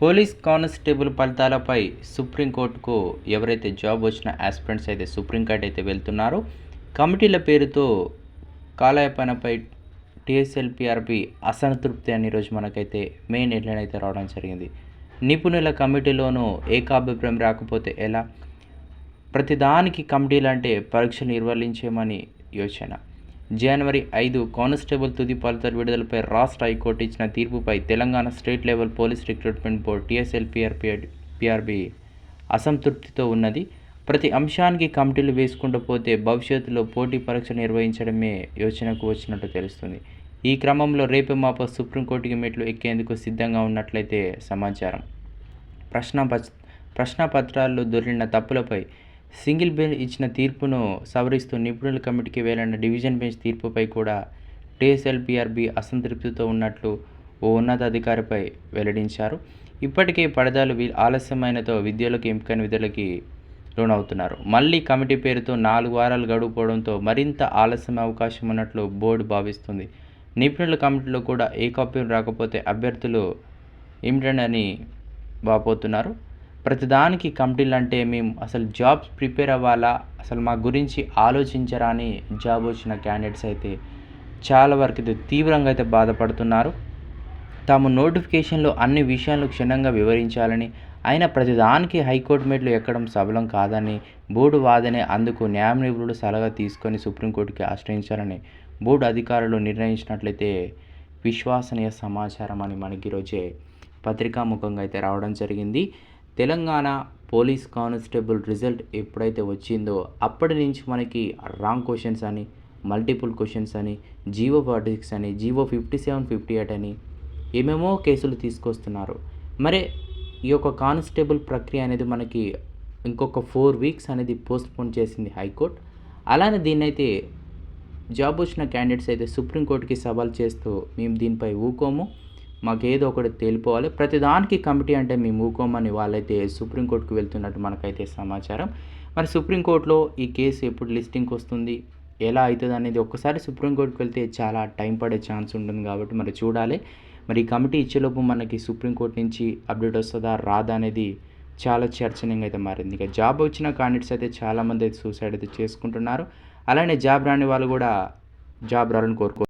Police constable ఫలితాలపై సుప్రీంకోర్టుకు ఎవరైతే జాబ్ వచ్చిన ఆస్పిరెంట్స్ అయితే సుప్రీంకోర్టు అయితే వెళ్తున్నారో. కమిటీల పేరుతో కాలయాపనపై టీఎస్ఎల్పిఆర్పి అసంతృప్తి అని ఈరోజు మనకైతే మెయిన్ హెడ్లైన్ అయితే రావడం జరిగింది. నిపుణుల కమిటీలోనూ ఏకాభిప్రాయం రాకపోతే ఎలా? ప్రతిదానికి కమిటీలు అంటే పరీక్షలు నిర్వహించేమని యోచన. జనవరి ఐదు కానిస్టేబుల్ తుది ఫలితాల విడుదలపై రాష్ట్ర హైకోర్టు ఇచ్చిన తీర్పుపై Telangana state level police recruitment board TSLPRP PRB అసంతృప్తితో ఉన్నది. ప్రతి అంశానికి కమిటీలు వేసుకుంటూ పోతే భవిష్యత్తులో పోటీ పరీక్ష నిర్వహించడమే యోచనకు వచ్చినట్టు తెలుస్తుంది. ఈ క్రమంలో రేపు మాప సుప్రీంకోర్టుకి మెట్లు ఎక్కేందుకు సిద్ధంగా ఉన్నట్లయితే సమాచారం. ప్రశ్న ప్రశ్నపత్రాల్లో దొరికిన తప్పులపై సింగిల్ బెంచ్ ఇచ్చిన తీర్పును సవరిస్తూ నిపుణుల కమిటీకి వేలైన డివిజన్ బెంచ్ తీర్పుపై కూడా టీఎస్ఎల్పిఆర్బి అసంతృప్తితో ఉన్నట్లు ఓ ఉన్నతాధికారిపై వెల్లడించారు. ఇప్పటికే పడదాలు ఆలస్యమైనతో విద్యలకు ఎంపికైన విధులకి లోనవుతున్నారు. మళ్ళీ కమిటీ పేరుతో నాలుగు వారాలు గడువుపోవడంతో మరింత ఆలస్యం అవకాశం ఉన్నట్లు బోర్డు భావిస్తుంది. నిపుణుల కమిటీలో కూడా ఏకాప్యం రాకపోతే అభ్యర్థులు ఏమిటనని వాపోతున్నారు. ప్రతిదానికి కమిటీలు అంటే మేము అసలు జాబ్స్ ప్రిపేర్ అవ్వాలా? అసలు మా గురించి ఆలోచించరా అని జాబ్ వచ్చిన క్యాండిడేట్స్ అయితే చాలా వరకు అయితే తీవ్రంగా అయితే బాధపడుతున్నారు. తాము నోటిఫికేషన్లో అన్ని విషయాలు క్షుణ్ణంగా వివరించాలని అయినా ప్రతిదానికి హైకోర్టు మెట్లు ఎక్కడం సబలం కాదని బోర్డు వాదనే అందుకు న్యాయ నిపుణుడు సలహా తీసుకొని సుప్రీంకోర్టుకి ఆశ్రయించాలని బోర్డు అధికారులు నిర్ణయించినట్లయితే విశ్వసనీయ సమాచారం అని మనకి ఈరోజే పత్రికాముఖంగా అయితే రావడం జరిగింది. తెలంగాణ పోలీస్ కానిస్టేబుల్ రిజల్ట్ ఎప్పుడైతే వచ్చిందో అప్పటి నుంచి మనకి రాంగ్ క్వశ్చన్స్ అని మల్టిపుల్ క్వశ్చన్స్ అని జీవో ఫార్టీ సిక్స్ అని GO fifty seven fifty eight అని ఏమేమో కేసులు తీసుకొస్తున్నారు. మరి ఈ యొక్క కానిస్టేబుల్ ప్రక్రియ అనేది మనకి ఇంకొక ఫోర్ వీక్స్ అనేది పోస్ట్పోన్ చేసింది హైకోర్టు. అలానే దీన్నైతే జాబ్ వచ్చిన క్యాండిడేట్స్ అయితే సుప్రీంకోర్టుకి సవాల్ చేస్తూ మేము దీనిపై ఊకోము. మాకేదో ఒకటి తేలిపోవాలి. ప్రతిదానికి కమిటీ అంటే మేము ఊకోమని వాళ్ళైతే సుప్రీంకోర్టుకు వెళ్తున్నట్టు మనకైతే సమాచారం. మరి సుప్రీంకోర్టులో ఈ కేసు ఎప్పుడు లిస్టింగ్కి వస్తుంది? ఎలా అవుతుంది అనేది ఒక్కసారి సుప్రీంకోర్టుకు వెళ్తే చాలా టైం పడే ఛాన్స్ ఉంటుంది కాబట్టి మరి చూడాలి. మరి ఈ కమిటీ ఇచ్చేలోపు మనకి సుప్రీంకోర్టు నుంచి అప్డేట్ వస్తుందా రాదా అనేది చాలా చర్చనీయంగా అయితే మారింది. ఇక జాబ్ వచ్చిన క్యాండిడేట్స్ అయితే చాలామంది అయితే సూసైడ్ అయితే చేసుకుంటున్నారు. అలానే జాబ్ రాని వాళ్ళు కూడా జాబ్ రావాలని కోరుకో